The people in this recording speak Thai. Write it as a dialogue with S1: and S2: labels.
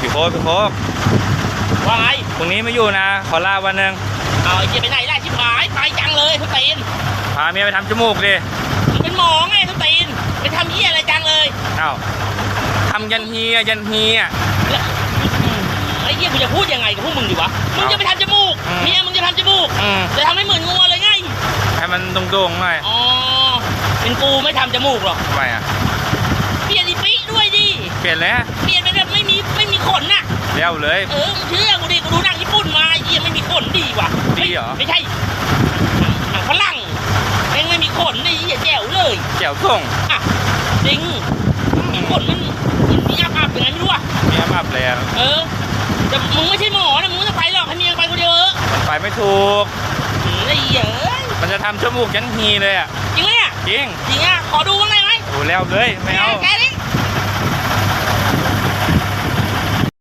S1: พี่โค้กพี่โค้ก
S2: ว่าไง
S1: พรุ่งนี้ไม่อยู่นะ ขอลาวันหนึ่ง
S2: เอาไอ้เจี๊ยไปไหนได้ชิบหายไปจังเลยทุกตีน
S1: พาเมียไปทำจมูกดิ
S2: มึงเป็นหมอไงทุกตีนไปทำเหี้ยอะไรจังเลย
S1: เอ้าทำยันเฮียยันเฮีย
S2: แล้วอืมไอ้เหี้ยกูจะพูดยังไงกับพวกมึงดีวะมึงจะไปทำจมูก
S1: อืม
S2: เมียมึงจะทำจมูก
S1: อืม
S2: จะทำให้เหมือนงัวเลยไง
S1: ให้มันโด่งๆหน่อย
S2: อ๋อเป็นกูไม่ทำจมูกหรอก
S1: ทำไมอะ
S2: เปลี่ยนอีปิด้วยดิ
S1: เปลี่ยนแล้ว
S2: เปลี่ยนเป็นแบบไม่มีไม่มีขนน่ะ
S1: เลี้ยวเลย
S2: เออมึงเชื่อกูดิกูดูหนังญี่ปุ่นมาไอ้เหี้ยไม่มีขนดีกว่า
S1: ดีเหรอ
S2: ไม่ใช่หนังหนังฝรั่งแม่งไม่มีขนไอ้เหี้ยแจ๋วเลย
S1: แจ๋วส่ง
S2: อะจริงมีขนมันมันมีอับอับยังไงไม่รู้อะ
S1: เมียมาแล้ว
S2: เออแต่มึงไม่ใช่หมอนะมึงไม่ต้องไปหรอกให้เมียไปคนเดียวเออ
S1: มันไปไม่ถูก
S2: หืมไอ้เหี้ยเอ้ย
S1: มันจะทำจมูกยันฮีเลยอะ
S2: จริงไหมเนี่ย
S1: จริง
S2: จริงอะขอดูบ้างได้ไหม
S1: โอ้แล้วเลยไม่เอา
S2: แก